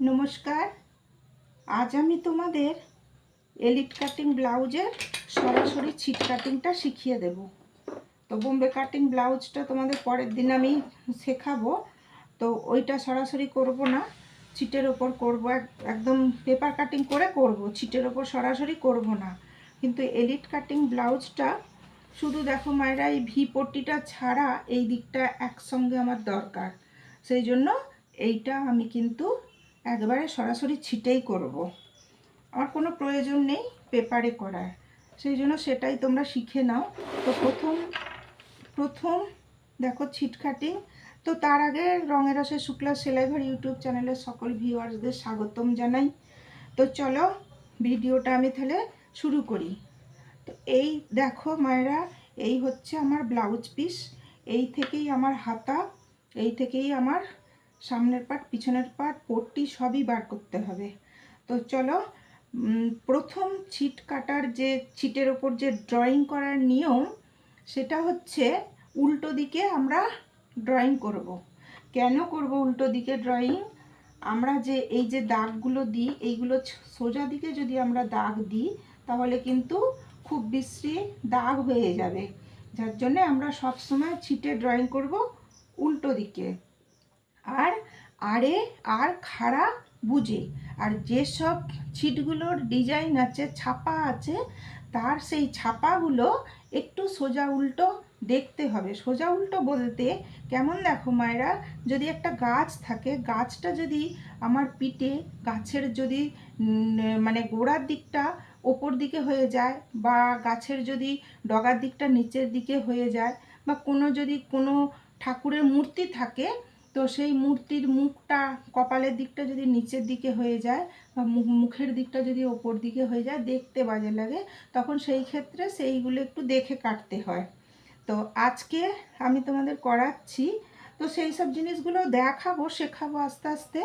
নমস্কার। আজ আমি তোমাদের এলিট কাটিং ব্লাউজের সরাসরি ছিট কাটিংটা শিখিয়ে দেব। তো বোম্বে কাটিং ব্লাউজটা তোমাদের পরের দিন আমি শেখাবো। তো ওইটা সরাসরি করব না, ছিটের ওপর করব একদম পেপার কাটিং করে করব, ছিটের ওপর সরাসরি করব না। কিন্তু এলিট কাটিং ব্লাউজটা শুধু দেখো মায়েরা, এই ভি পট্টিটা ছাড়া এই দিকটা একসঙ্গে আমার দরকার। সেই জন্য এইটা আমি কিন্তু একবারে সরাসরি ছিটেই করব। আমার কোনো প্রয়োজন নেই পেপারে করার। সেই জন্য সেটাই তোমরা শিখে নাও। তো প্রথম প্রথম দেখো ছিট কাটিং তো তার আগে রঙের রসের শুক্লা সেলাইভার ইউটিউব চ্যানেলের সকল ভিউয়ার্সদের স্বাগতম জানাই। তো চলো ভিডিওটা আমি তাহলে শুরু করি। তো এই দেখো মায়েরা, এই হচ্ছে আমার ব্লাউজ পিস। এই থেকেই আমার হাতা, এই থেকেই আমার সামনের পাট পিছনের পাট পট্টি সবই বার করতে হবে। তো চলো প্রথম ছিট কাটার যে ছিটের ওপর যে ড্রয়িং করার নিয়ম, সেটা হচ্ছে উল্টো দিকে আমরা ড্রয়িং করব। কেন করব উল্টো দিকে ড্রয়িং আমরা যে এই যে দাগগুলো দিই, এইগুলো সোজা দিকে যদি আমরা দাগ দিই, তাহলে কিন্তু খুব বিশ্রী দাগ হয়ে যাবে। যার জন্যে আমরা সবসময় ছিটে ড্রয়িং করব উল্টো দিকে। আর আরে আর খাড়া বুঝে। আর যেসব ছিটগুলোর ডিজাইন আছে, ছাপা আছে, তার সেই ছাপাগুলো একটু সোজা উল্টো দেখতে হবে। সোজা উল্টো বলতে কেমন দেখো মায়েরা, যদি একটা গাছ থাকে, গাছটা যদি আমার পিঠে, গাছের যদি মানে গোড়ার দিকটা ওপর দিকে হয়ে যায় বা গাছের যদি ডগার দিকটা নিচের দিকে হয়ে যায় বা কোনো যদি কোনো ঠাকুরের মূর্তি থাকে তো সেই মূর্তির মুখটা কপালের দিকটা যদি নিচের দিকে হয়ে যায় বা মুখের দিকটা যদি ওপর দিকে হয়ে যায়, দেখতে বাজে লাগে। তখন সেই ক্ষেত্রে সেইগুলো একটু দেখে কাটতে হয়। তো আজকে আমি তোমাদের করাচ্ছি। তো সেই সব জিনিসগুলো দেখাবো, শেখাবো আস্তে আস্তে।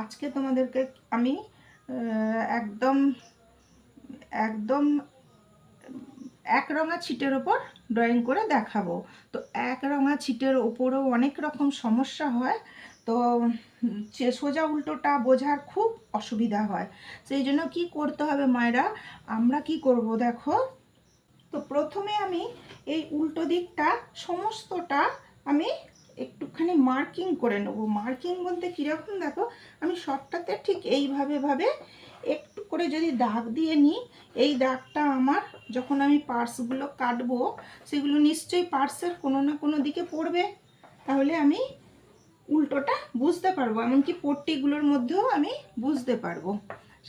আজকে তোমাদেরকে আমি একদম একদম এক রঙা ছিটের ওপর ড্রয়িং করে দেখাবো। তো এক রঙা ছিটের ওপরেও অনেক রকম সমস্যা হয়। তো সোজা উল্টোটা বোঝার খুব অসুবিধা হয়। সেই জন্য কি করতে হবে মায়েরা? আমরা কি করব দেখো? তো প্রথমে আমি এই উল্টো দিকটা সমস্তটা আমি একটুখানি মার্কিং করে নেব। মার্কিং বলতে কীরকম দেখো? আমি সবটাতে ঠিক এইভাবে ভাবে একটু করে যদি দাগ দিয়ে নিই, এই দাগটা আমার যখন আমি পার্সগুলো কাটবো, সেগুলো নিশ্চয়ই পার্সের কোনো না কোনো দিকে পড়বে। তাহলে আমি উল্টোটা বুঝতে পারব, এমনকি পট্টিগুলোর মধ্যেও আমি বুঝতে পারব।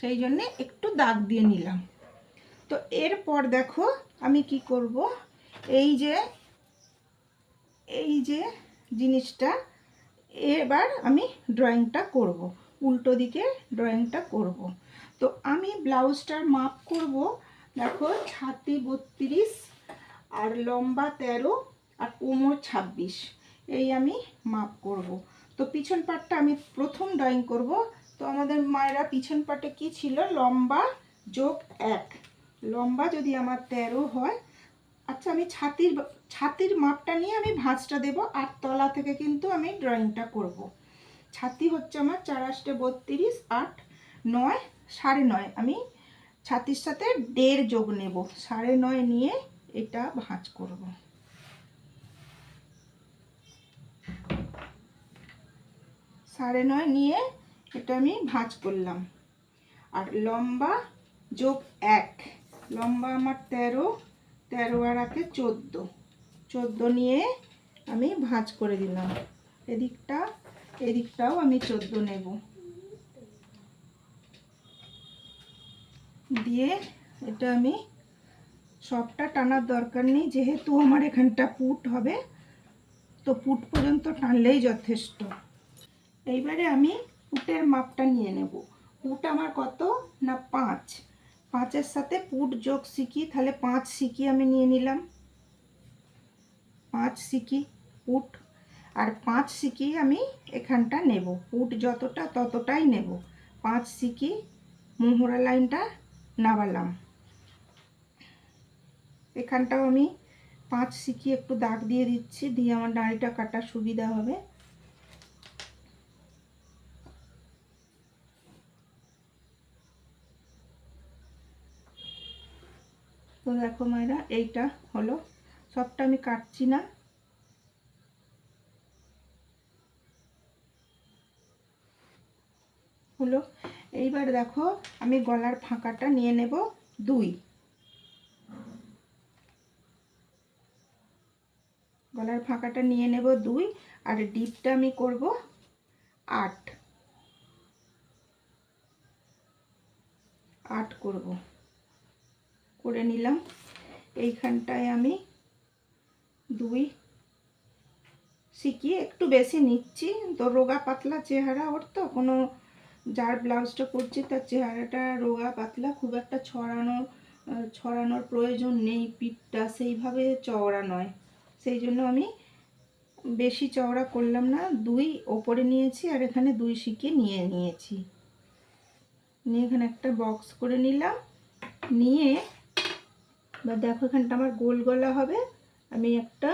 সেই জন্যে একটু দাগ দিয়ে নিলাম। তো এরপর দেখো আমি কি করব, এই যে এই যে জিনিসটা, এবার আমি ড্রয়িংটা করব, উল্টো দিকে ড্রয়িংটা করব। তো আমি ব্লাউজটার মাপ করব, দেখো, ছাতি বত্রিশ, আর লম্বা তেরো, আর কোমর ছাব্বিশ। এই আমি মাপ করব। তো পিছন পাটটা আমি প্রথম ড্রয়িং করব। তো আমাদের মায়েরা পিছন পাটে কি ছিল? লম্বা যোগ এক। লম্বা যদি আমার তেরো হয় আচ্ছা আমি ছাতির ছাতির মাপটা নিয়ে আমি ভাঁজটা দেব, আর তলা থেকে কিন্তু আমি ড্রয়িংটা করব। ছাতি হচ্ছে আমার চারাশটে বত্রিশ, আট, নয় সাড়ে নয়। আমি ছাতির সাথে দেড় যোগ নেব। সাড়ে নয় নিয়ে এটা ভাঁজ করব। সাড়ে নয় নিয়ে এটা আমি ভাঁজ করলাম। আর লম্বা যোগ এক। লম্বা আমার তেরো। তেরো আর আঁকে চোদ্দ। চোদ্দ নিয়ে আমি ভাঁজ করে দিলাম। এদিকটা, এদিকটাও আমি চোদ্দ নেব। দিয়ে এটা আমি সবটা টানার দরকার নেই, যেহেতু আমার এখানটা পুট হবে, তো পুট পর্যন্ত টানলেই যথেষ্ট। এইবারে আমি পুটের মাপটা নিয়ে নেব। পুট আমার কত? না, পাঁচ। পাঁচের সাথে পুট যোগ শিখি তাহলে পাঁচ শিখি আমি নিয়ে নিলাম। পাঁচ শিখি পুট। আর পাঁচ শিখি আমি এখানটা নেব। পুট যতটা ততটাই নেব। পাঁচ শিখি মোহরা লাইনটা নামালাম এখানটাও আমি পাঁচ সিকি একটু দাগ দিয়ে দিচ্ছি, দিয়ে আমার নাড়িটা কাটার সুবিধা হবে। তো দেখো মায়েরা, এইটা হলো। সবটা আমি কাটছি না। হলো। এইবার দেখো, আমি গলার ফাঁকাটা নিয়ে নেব দুই। গলার ফাঁকাটা নিয়ে নেব দুই, আর ডিপটা আমি করব আট। আট করব। করে নিলাম। এইখানটায় আমি দুই। শিখিয়ে একটু বেশি নিচ্ছি। তো রোগা পাতলা চেহারা, ওর তো কোনো যার ব্লাউজটা করছি তার চেহারাটা রোগা পাতলা, খুব একটা ছড়ানো ছড়ানোর প্রয়োজন নেই পিঠটা, সেইভাবে চওড়া নয়। সেই জন্য আমি বেশি চওড়া করলাম না, দুই ওপরে নিয়েছি আর এখানে দুই শিকে নিয়ে নিয়েছি। নিয়ে এখানে একটা বক্স করে নিলাম, নিয়ে বা দেখো এখানটা আমার গোল গলা হবে, আমি একটা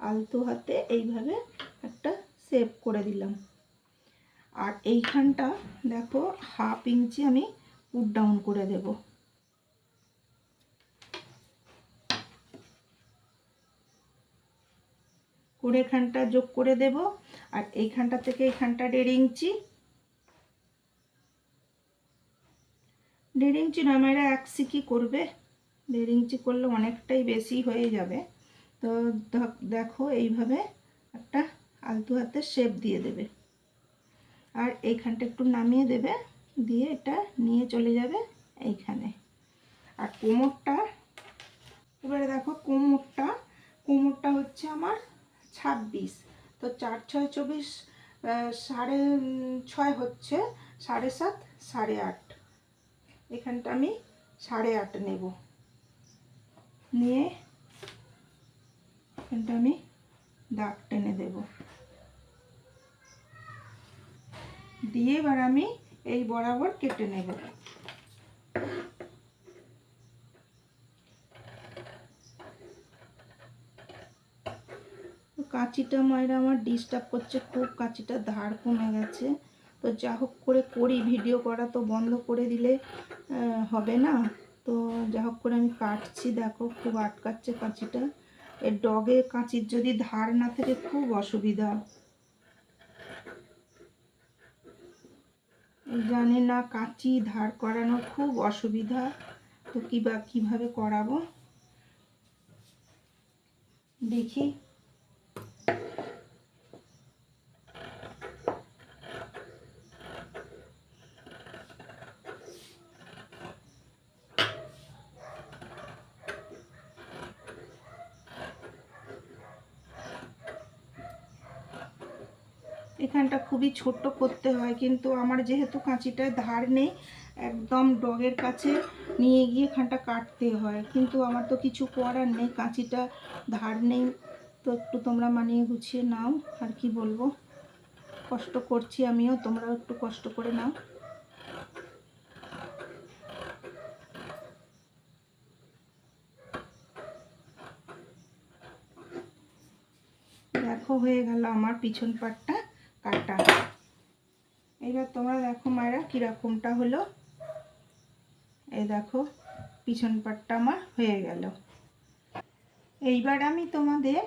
আলতো হাতে এইভাবে একটা সেভ করে দিলাম। আর এইখানটা দেখো হাফ ইঞ্চি আমি পুট ডাউন করে দেব। করে এখানটা যোগ করে দেব আর এইখানটা থেকে এইখানটা দেড় ইঞ্চি। দেড় ইঞ্চি না, মেয়েরা এক সিকি করবে। দেড় ইঞ্চি করলে অনেকটাই বেশি হয়ে যাবে। তো দেখ- এইভাবে একটা আলতু হাতে শেপ দিয়ে দেবে। আর এইখানটা একটু নামিয়ে দেবে, দিয়ে এটা নিয়ে চলে যাবে এইখানে। আর কোমরটা, এবারে দেখো কোমরটা কোমরটা হচ্ছে আমার ছাব্বিশ। তো চার ছয় চব্বিশ সাড়ে ছয় হচ্ছে, সাড়ে সাত, সাড়ে আট। এখানটা আমি সাড়ে আট নেব। নিয়ে এখানটা আমি দাগ টেনে দেব। দিয়ে এবার আমি এই বরাবর কেটে নেব। কাঁচিটা মায়েরা আমার ডিস্টার্ব করছে, খুব কাঁচিটা ধার কমে গেছে। তো যা হোক করে করি ভিডিও করা তো বন্ধ করে দিলে হবে না। তো যা হোক করে আমি কাটছি, দেখো খুব আটকাচ্ছে কাঁচিটা। এর ডগে কাঁচির যদি ধার না থাকে, খুব অসুবিধা। জানি না কাঁচি ধার করানো খুব অসুবিধা। তো কিবা কীভাবে করাবো? দেখি। এখানটা খুবই ছোট্ট করতে হয়, কিন্তু আমার যেহেতু কাঁচিটায় ধার নেই, একদম ডগের কাছে নিয়ে গিয়ে এখানটা কাটতে হয়। কিন্তু আমার তো কিছু করার নেই, কাঁচিটা ধার নেই। তো একটু তোমরা মানিয়ে গুছিয়ে নাও, আর কি বলব? কষ্ট করছি আমিও, তোমরাও একটু কষ্ট করে নাও। দেখো, হয়ে গেল আমার পিছন পাটটা। কাটা। এবার তোমরা দেখো মায়েরা কীরকমটা হলো। এই দেখো, পিছন পাটটা আমার হয়ে গেল। এইবার আমি তোমাদের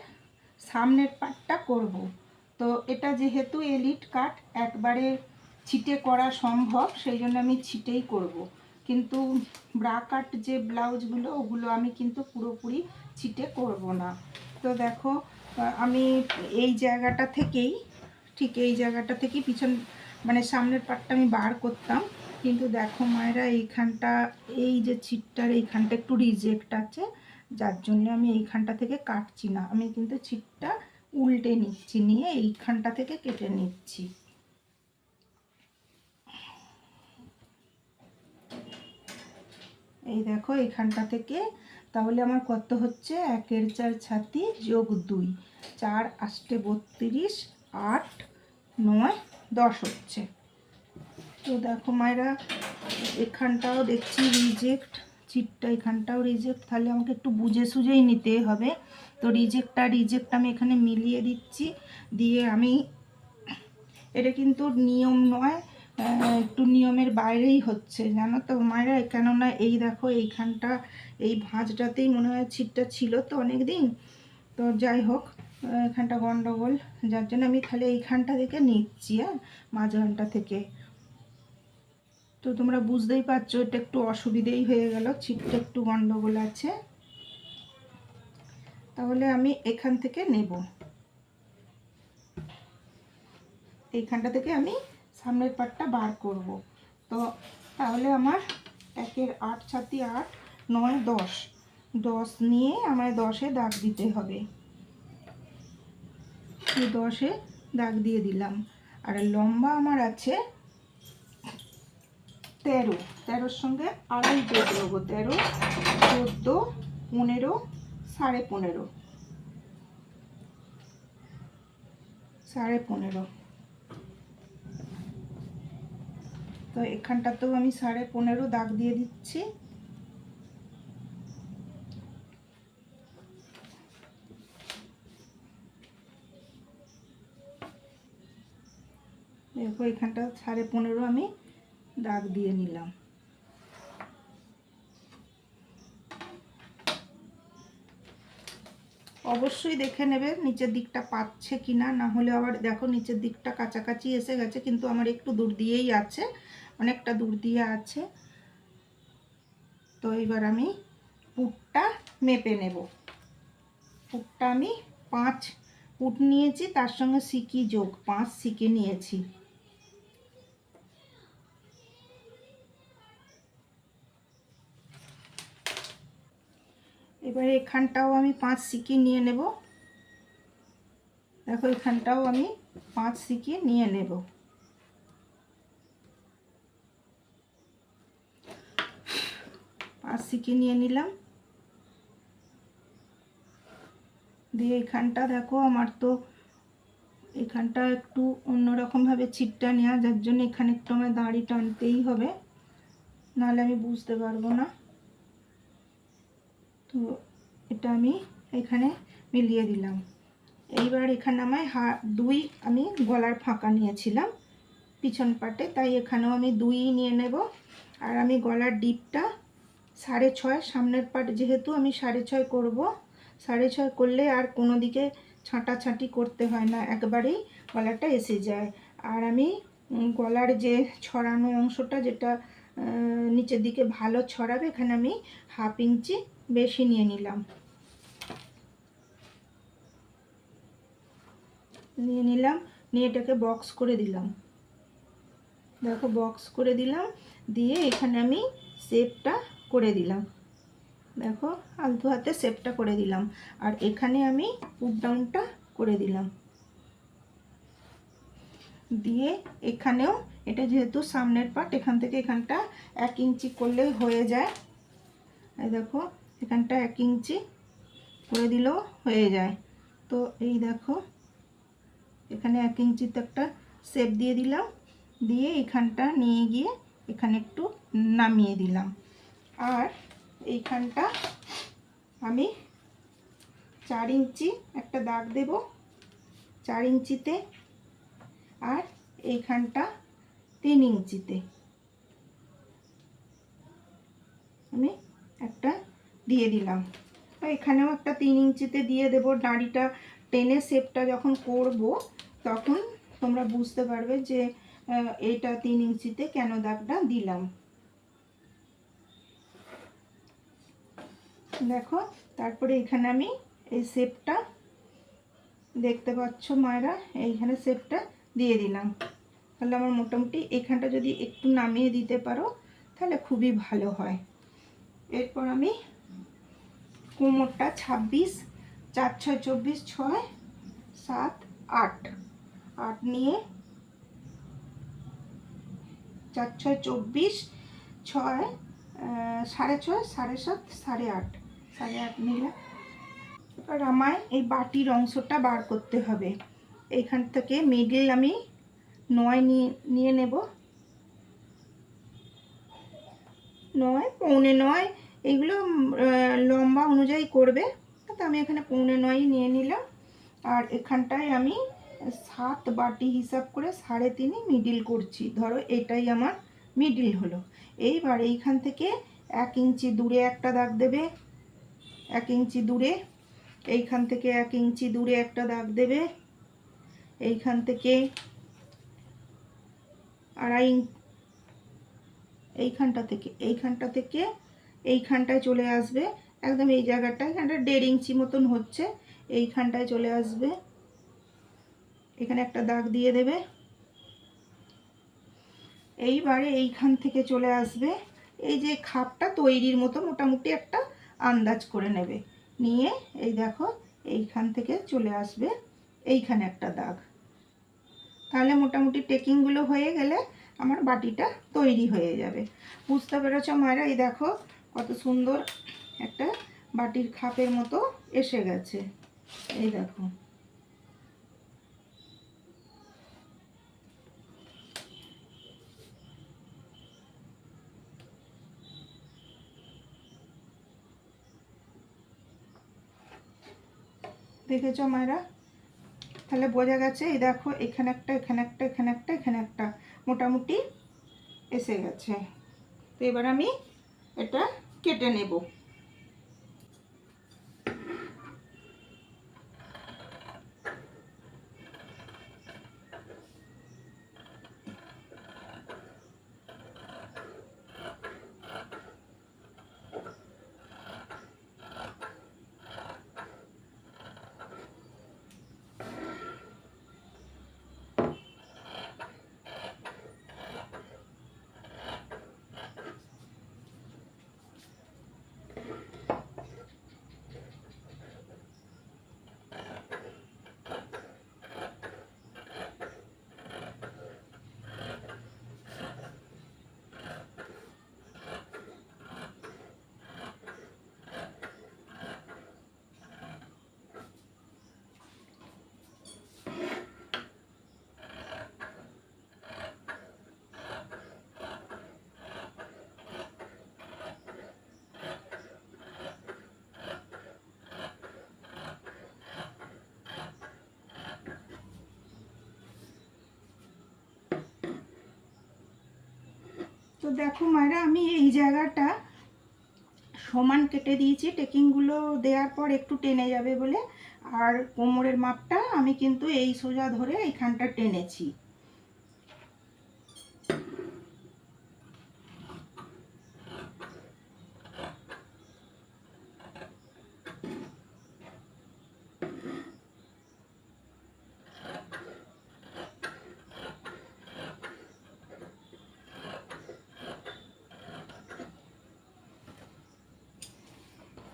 সামনের পাটটা করব। তো এটা যেহেতু এলিট কাট একবারে ছিটে করা সম্ভব, সেই জন্য আমি ছিটেই করব। কিন্তু ব্রা কাট যে ব্লাউজগুলো, ওগুলো আমি কিন্তু পুরোপুরি ছিটে করব না। তো দেখো আমি এই জায়গাটা থেকেই ঠিক এই জায়গাটা থেকেই পিছন মানে সামনের পাটটা আমি বার করতাম। কিন্তু দেখো মায়েরা, এইখানটা, এই যে ছিটটার এইখানটা একটু রিজেক্ট আছে। যার জন্য আমি এইখানটা থেকে কাটছি না। আমি কিন্তু ছিটটা উল্টে নিচ্ছি, নিয়ে এইখানটা থেকে কেটে নিচ্ছি। এই দেখো এইখানটা থেকে। তাহলে আমার কত হচ্ছে? একের চার ছাতি যোগ দুই। চার আষ্টে বত্রিশ আট, নয়, দশ হচ্ছে। তো দেখো মায়েরা, এখানটাও দেখছি রিজেক্ট চিটটা এখানটাও রিজেক্ট তাহলে আমাকে একটু বুঝে সুঝেই নিতে হবে। তো রিজেক্টটা রিজেক্ট আমি এখানে মিলিয়ে দিচ্ছি। দিয়ে আমি, এটা কিন্তু নিয়ম নয় একটু নিয়মের বাইরেই হচ্ছে, জানো তো? মায়েরা, কেননা এই দেখো, এইখানটা, এই ভাঁজটাতেই মনে হয় ছিটটা ছিল তো অনেক দিন তো যাই হোক এখানটা গন্ডগোল। যার জন্য আমি খালি এইখানটা থেকে নিচ্ছি হ্যাঁ? মাঝখানটা থেকে। তো তোমরা বুঝতেই পারছ, এটা একটু অসুবিধেই হয়ে গেল, ছিটটা একটু গন্ডগোল আছে। তাহলে আমি এখান থেকে নেব। এইখানটা থেকে আমি সামনের পাটটা বার করব। তো তাহলে আমার একের আট ছাতি আট, নয় দশ। দশ নিয়ে আমায় দশে দাগ দিতে হবে। এই দশে দাগ দিয়ে দিলাম। আর লম্বা আমার আছে তেরো। তেরোর সঙ্গে আড়াই যোগ দেবো তেরো, চোদ্দ, পনেরো, সাড়ে পনেরো। সাড়ে পনেরো। তো এখানটাতেও আমি সাড়ে পনেরো দাগ দিয়ে দিচ্ছি। দেখো, এখানটা সাড়ে পনেরো আমি দাগ দিয়ে নিলাম। অবশ্যই দেখে নেবে নিচের দিকটা পাচ্ছে কি না না হলে আবার দেখো নিচের দিকটা কাছাকাছি এসে গেছে, কিন্তু আমার একটু দূর দিয়েই আছে, অনেকটা দূর দিয়ে আছে। তো এবার আমি পুটটা মেপে নেব। পুটটা আমি পাঁচ পুট নিয়েছি, তার সঙ্গে সিকি যোগ পাঁচ সিকে নিয়েছি। এবারে এখানটাও আমি পাঁচ সিকি নিয়ে নেব। দেখো, এখানটাও আমি পাঁচ সিকি নিয়ে নেব। পাঁচ সিকি নিয়ে নিলাম। দিয়ে এখানটা দেখো, আমার তো এখানটা একটু অন্যরকমভাবে ছিটটা নেওয়া, যার জন্য এখানে একটু আমার দাঁড়ি টানতেই হবে। নাহলে আমি বুঝতে পারব না। তো এটা আমি এখানে মিলিয়ে দিলাম। এইবার এখানে আমায় হা, দুই আমি গলার ফাঁকা নিয়েছিলাম পিছন পাটে, তাই এখানেও আমি দুই নিয়ে নেব। আর আমি গলার ডিপটা সাড়ে ছয়, সামনের পাট যেহেতু আমি সাড়ে ছয় করব, সাড়ে ছয় করলে আর কোনো দিকে ছাঁটাছাঁটি করতে হয় না, একবারেই গলাটা এসে যায়। আর আমি গলার যে ছড়ানো অংশটা যেটা নিচের দিকে ভালো ছড়াবে, এখানে আমি হাফ ইঞ্চি বেশি নিয়ে নিলাম। নিয়ে নিলাম, নিয়ে এটাকে বক্স করে দিলাম। দেখো বক্স করে দিলাম, দিয়ে এখানে আমি শেপটা করে দিলাম। দেখো, আলতু হাতে শেপটা করে দিলাম। আর এখানে আমি পুট ডাউনটা করে দিলাম। দিয়ে এখানেও, এটা যেহেতু সামনের পার্ট এখান থেকে এখানটা এক ইঞ্চি করলেই হয়ে যায়। দেখো এখানটা এক ইঞ্চি করে দিলেও হয়ে যায়। তো এই দেখো, এখানে এক ইঞ্চিতে একটা শেপ দিয়ে দিলাম, দিয়ে এখানটা নিয়ে গিয়ে এখানে একটু নামিয়ে দিলাম। আর এইখানটা আমি চার ইঞ্চি একটা দাগ দেব, চার ইঞ্চিতে, আর এইখানটা তিন ইঞ্চিতে। আমি একটা দিয়ে দিলাম। এখানেও একটা তিন ইঞ্চিতে দিয়ে দেব। দাঁড়িটা, টেনে শেপটা যখন করব, তখন তোমরা বুঝতে পারবে যে এইটা তিন ইঞ্চিতে কেন দাগটা দিলাম। দেখো, তারপরে এখানে আমি এই শেপটা দেখতে পাচ্ছ মায়েরা, এইখানে শেপটা দিয়ে দিলাম। তাহলে আমার মোটামুটি এখানটা যদি একটু নামিয়ে দিতে পারো, তাহলে খুবই ভালো হয়। এরপর আমি কোমরটা ছাব্বিশ, চার ছয় চব্বিশ, ছয় সাত আট। আট নিয়ে চার ছয় চব্বিশ, ছয় সাড়ে ছয়, সাড়ে সাত, সাড়ে আট। সাড়ে আট নিলে এবার আমায় এই বাটির অংশটা বার করতে হবে। এইখান থেকে মিডিল আমি নয় নিয়ে নিয়ে নেব। নয়, পৌনে নয় আহ, লম্বা অনুযায়ী করবে। তো আমি এখানে পৌনে নয়ই নিয়ে নিলাম। আর এখানটায় আমি সাত বাটি হিসাব করে সাড়ে তিনই মিডিল করছি। ধরো এটাই আমার মিডিল হলো। এইবার এইখান থেকে এক ইঞ্চি দূরে একটা দাগ দেবে। এক ইঞ্চি দূরে এইখান থেকে এক ইঞ্চি দূরে একটা দাগ দেবে। এইখান থেকে আড়াই এইখানটা থেকে এইখানটা থেকে এইখানটায় চলে আসবে। একদম এই জায়গাটায়, এখানটা দেড় ইঞ্চি মতন হচ্ছে। এইখানটায় চলে আসবে। এখানে একটা দাগ দিয়ে দেবে। এইবারে এইখান থেকে চলে আসবে। এই যে খাপটা তৈরির মতো মোটামুটি একটা আন্দাজ করে নেবে। নিয়ে এই দেখো, এইখান থেকে চলে আসবে। এইখানে একটা দাগ। তাহলে মোটামুটি টেকিংগুলো হয়ে গেলে আমার বাটিটা তৈরি হয়ে যাবে। বুঝতে পেরেছ মায়েরা? এই দেখো কত সুন্দর একটা বাটির খাপের মতো এসে গেছে। এই দেখো। দেখেছ মায়েরা? তাহলে বোঝা গেছে, এই দেখো, এখানে একটা এখানে একটা এখানে একটা এখানে একটা, মোটামুটি এসে গেছে। তো এবার আমি এটা কেটে নেব। তো দেখো মায়েরা, আমি এই জায়গাটা সমান কেটে দিয়েছি। টেকিংগুলো দেওয়ার পর একটু টেনে যাবে বলে। আর কোমরের মাপটা আমি কিন্তু এই সোজা ধরে এইখানটা টেনেছি।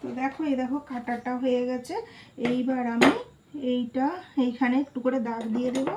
তো দেখো, এই দেখো, কাটাটা হয়ে গেছে। এইবার আমি এইটা এইখানে একটু করে দাগ দিয়ে দেবো।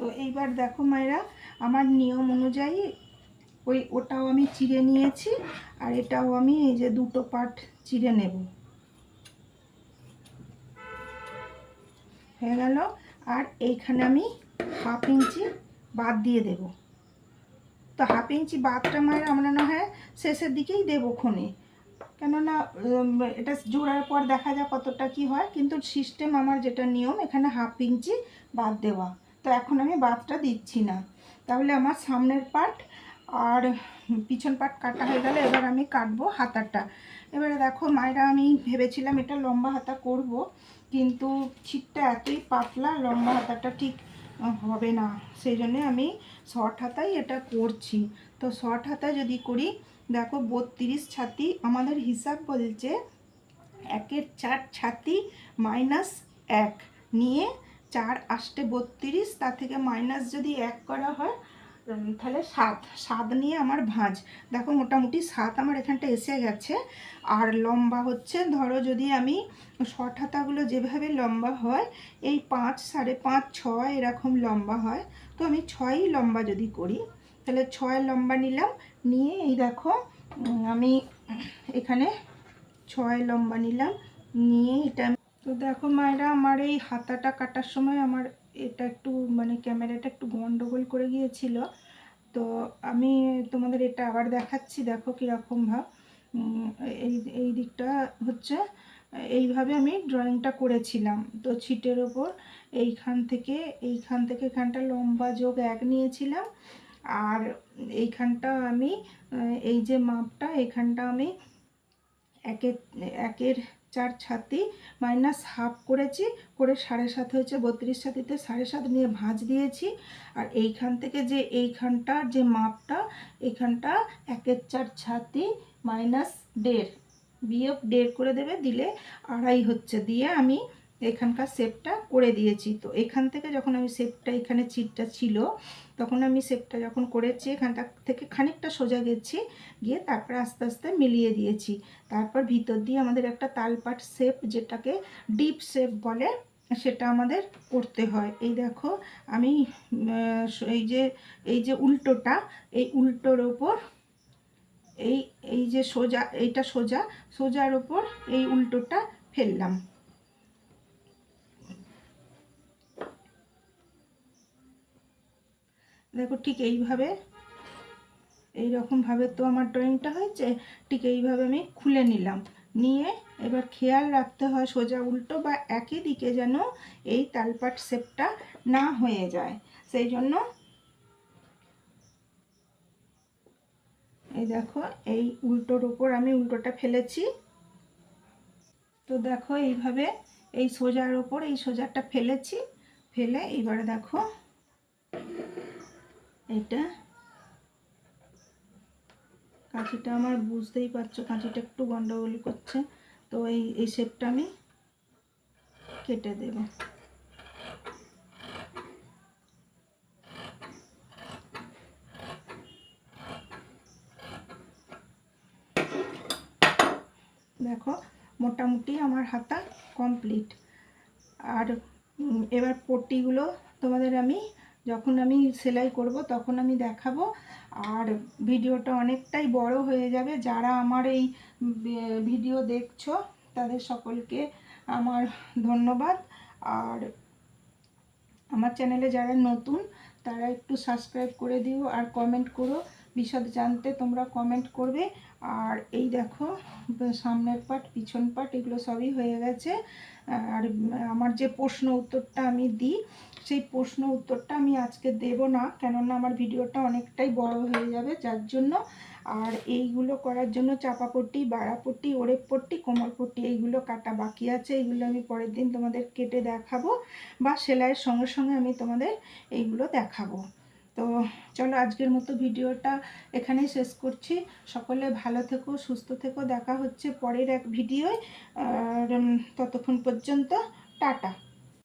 তো এইবার দেখো মায়েরা, আমার নিয়ম অনুযায়ী ওই ওটাও আমি চিড়ে নিয়েছি আর এটাও আমি এই যে দুটো পার্ট চিড়ে নেব। হয়ে গেল। আর এইখানে আমি হাফ ইঞ্চি বাদ দিয়ে দেব। তো হাফ ইঞ্চি বাদটা মায়ের আমরা না হয় শেষের দিকেই দেবো ক্ষণে কেননা এটা জোড়ার পর দেখা যায় কতটা কি হয়, কিন্তু সিস্টেম আমার যেটা নিয়ম, এখানে হাফ ইঞ্চি বাদ দেওয়া। তো এখন আমি বাদটা দিচ্ছি না। তাহলে আমার সামনের পার্ট আর পিছন পার্ট কাটা হয়ে গেলে, এবার আমি কাটবো হাতাটা। এবারে দেখো, মায়েরা, আমি ভেবেছিলাম এটা লম্বা হাতা করব, কিন্তু ছিটটা এতই পাতলা, লম্বা হাতাটা ঠিক হবে না। সেই জন্যে আমি শর্ট হাতাই এটা করছি। তো শর্ট হাতা যদি করি, দেখো, বত্রিশ ছাতি, আমাদের হিসাব বলছে একের চার ছাতি মাইনাস এক। নিয়ে চার আষ্টে বত্রিশ তার থেকে মাইনাস যদি এক করা হয় তাহলে সাত। সাত নিয়ে আমার ভাঁজ। দেখো, মোটামুটি সাত আমার এখানটা এসে গেছে। আর লম্বা হচ্ছে, ধরো যদি আমি শর্ট হাতাগুলো যেভাবে লম্বা হয়, এই পাঁচ সাড়ে পাঁচ ছয় এরকম লম্বা হয়, তো আমি ছয়ই লম্বা যদি করি, তাহলে ছয় লম্বা নিলাম। নিয়ে এই দেখো আমি এখানে ছয় লম্বা নিলাম। নিয়ে এটা তো দেখো মায়েরা, আমার এই হাতাটা কাটার সময় আমার এটা একটু মানে ক্যামেরাটা একটু গন্ডগোল করে গিয়েছিল। তো আমি তোমাদের এটা আবার দেখাচ্ছি, দেখো কীরকম ভাব এই এই দিকটা হচ্ছে, এইভাবে আমি ড্রয়িংটা করেছিলাম। তো ছিটের ওপর এইখান থেকে এইখান থেকে এখানটা লম্বা যোগ এক নিয়েছিলাম। আর এইখানটা আমি, এই যে মাপটা, এখানটা আমি একের একের চার ছাতি মাইনাস হাফ করেছি, করে সাড়ে সাত হয়েছে, বত্রিশ ছাতিতে সাড়ে সাত নিয়ে ভাঁজ দিয়েছি। আর এইখান থেকে যে এইখানটার যে মাপটা, এখানটা একের চার ছাতি মাইনাস দেড়। বিয়োগ দেড় করে দেবে, দিলে আড়াই হচ্ছে। দিয়ে আমি এখানকার শেপটা করে দিয়েছি। তো এখান থেকে যখন আমি শেপটা, এখানে চিটটা ছিল, তখন আমি শেপটা যখন করেছি, এখানটা থেকে খানিকটা সোজা গেছি, গিয়ে তারপরে আস্তে আস্তে মিলিয়ে দিয়েছি। তারপর ভিতর দিয়ে আমাদের একটা তালপাট শেপ, যেটাকে ডিপ শেপ বলে, সেটা আমাদের করতে হয়। এই দেখো, আমি এই যে এই যে উল্টোটা, এই উল্টোর ওপর, এই এই যে সোজা, এইটা সোজা, সোজার ওপর এই উল্টোটা ফেললাম। দেখো ঠিক এইভাবে এই রকমভাবে তো আমার ড্রয়িংটা হয়েছে, ঠিক এইভাবে আমি খুলে নিলাম। নিয়ে এবার খেয়াল রাখতে হয় সোজা উল্টো বা একই দিকে যেন এই তালপাট শেপটা না হয়ে যায়। সেই জন্য এই দেখো, এই উল্টোর ওপর আমি উল্টোটা ফেলেছি। তো দেখো এইভাবে এই সোজার ওপর এই সোজাটা ফেলেছি। ফেলে এবারে দেখো এটা। কাঁচিটা আমার বুঝতেই পারছ, কাঁচিটা একটু গন্ডগোল করছে। তো এই এই শেপটা আমি কেটে দেব। দেখো, মোটামুটি আমার হাতা কমপ্লিট আর এবার পট্টিগুলো তোমাদের আমি যখন আমি সেলাই করব, তখন আমি দেখাবো। আর ভিডিওটা অনেকটাই বড় হয়ে যাবে। যারা আমার এই ভিডিও দেখছ, তাদের সকলকে আমার ধন্যবাদ। আর আমার চ্যানেলে যারা নতুন, তারা একটু সাবস্ক্রাইব করে দিও আর কমেন্ট করো। বিশদ জানতে তোমরা কমেন্ট করবে। আর এই দেখো, সামনের পাট, পিছন পাট, এগুলো সবই হয়ে গেছে। আর আমার যে প্রশ্ন উত্তরটা আমি দিই সেই প্রশ্ন উত্তরটা আমি আজকে দেব না, কেননা আমার ভিডিওটা অনেকটাই বড় হয়ে যাবে, যার জন্য। আর এইগুলো করার জন্য চাপা পট্টি বাড়া পট্টি ওরেপ পট্টি কোমর পট্টি এইগুলো কাটা বাকি আছে, এইগুলো আমি পরের দিন তোমাদের কেটে দেখাবো বা সেলাইয়ের সঙ্গে সঙ্গে আমি তোমাদের এইগুলো দেখাবো। তো চলো আজকের মতো ভিডিওটা এখানেই শেষ করছি। সকলে ভালো থেকো, সুস্থ থেকো, দেখা হচ্ছে পরের এক ভিডিওয়। ততক্ষণ পর্যন্ত টাটা।